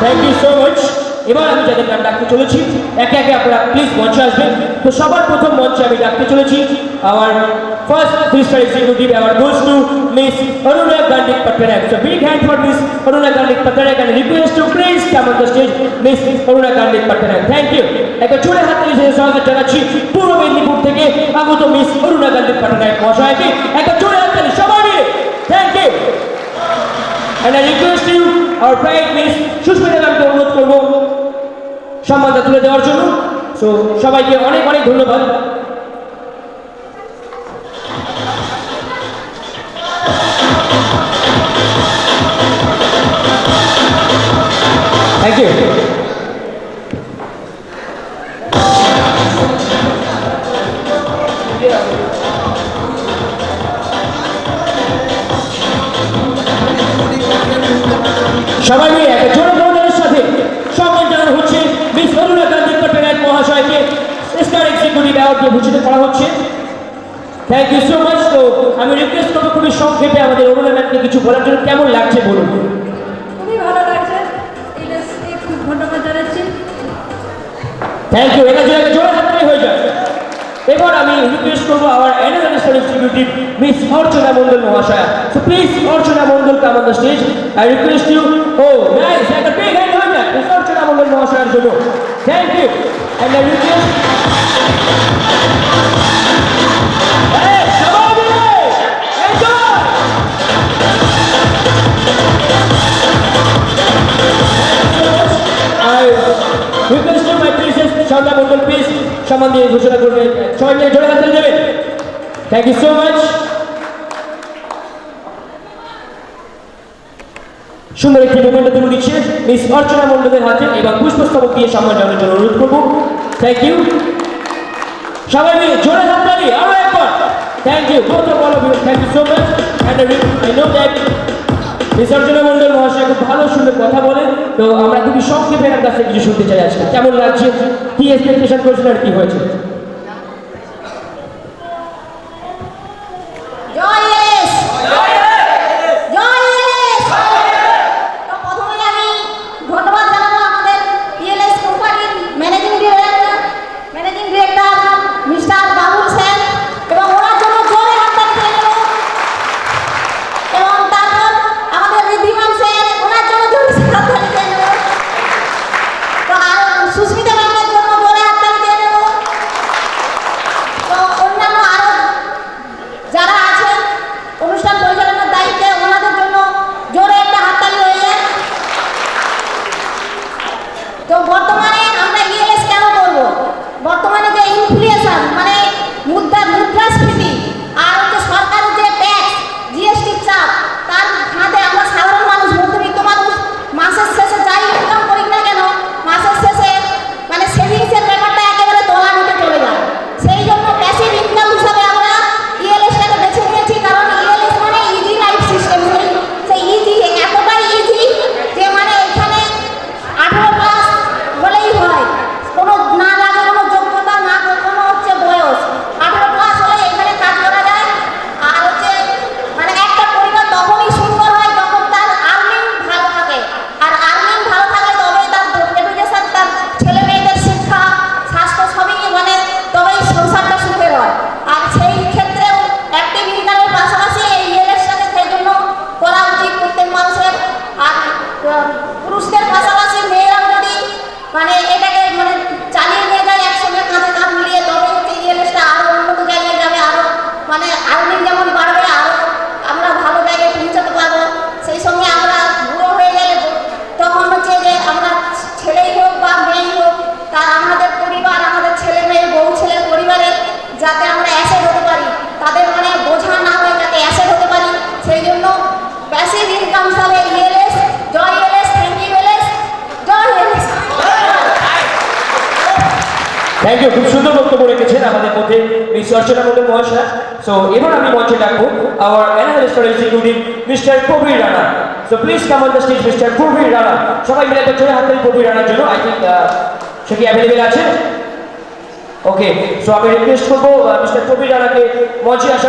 Thank please first three executive award goes to miss Aruna গান্ধিক Patnaik so big hand for miss Aruna গান্ধিক Patnaik thank you একটা জোরে হাত দিয়ে আগত miss Aruna গান্ধিক পটনায়ক মহাশয়কে একটা জোরে হাত তালি সবাই মিলে। Thank you And I request you, our pride miss Sushmita ম্যামকে অনুরোধ করব সম্মানটা তুলে দেওয়ার জন্য। সো সবাইকে অনেক অনেক ধন্যবাদ। থ্যাংক ইউ সবাই মিলে একটা জোরে গৌরবের সাথে সম্মান জানানো হচ্ছে মিস অরুণা গান্ধী পটনায়ক মহাশয়কে স্টার এক্সিকিউটিভ অ্যাওয়ার্ড দিয়ে ভূষিত করা হচ্ছে। থ্যাংক ইউ সো মাচ তো আমি রিকোয়েস্ট করব খুবই সংক্ষেপে আমাদের অরুণা ম্যামকে কিছু বলার জন্য। কেমন লাগছে বলুন? খুবই ভালো লাগছে। খুব ধন্যবাদ জানাচ্ছি। থ্যাংক ইউ এটা জোরে জোরে হাততালি হয়ে যায় এবার আমি রিকোয়েস্ট করব আমার analyze star executive miss Archana Mondal মহাশয়া। So please Archana Mondal come on the stage I request you O nice একটা বিগ হ্যান্ড হয়ে যায় মিস অর্চনা মন্ডল মহাশয়ার জন্য। Thank you and I request Hey, সবাই মিলে enjoy! I request you, my princess, Sharda Mundal, please, সম্মান দিয়ে ঘোষণা করবে। সবাই মিলে জোরে হাতে দেবে। থ্যাংক ইউ সো মাচ সুন্দর একটি মোমেন্ট তুলে দিচ্ছে। মিস অর্চনা মণ্ডলের হাতে এবার পুষ্পস্তবক দিয়ে সম্মান জানানোর জন্য অনুরোধ করব। থ্যাংক ইউ সবাই মিলে জোরে হাত তালি, আরও একবার। Thank you of all of you thank you so much and I know that বিসর্জনা মন্ডল মহাশয় খুব ভালো, সুন্দর কথা বলে। তো আমরা খুবই সংক্ষেপে এর কাছে কিছু শুনতে চাই আজকে। কেমন লাগছে? কি এক্সপেকটেশন করছেন আর কি হয়েছে? তো বর্তমানে 아 থ্যাংক ইউ খুব সুন্দর বক্তব্য রেখেছেন আমাদের মধ্যে মিস অর্চনা মন্ডল মহাশয়। সো এবার আমি মঞ্চে ডাকবো our analyst executive mister Prabir Rana so please come on the stage mister Prabir Rana সবাই মিলে একটা জোরে হাত তালি প্রবীর রানার জন্য। আই থিঙ্ক সে কি অ্যাভেলেবেল আছে? ওকে সো আমি রিকোয়েস্ট করব মিস্টার কবির রানাকে মঞ্চে আসা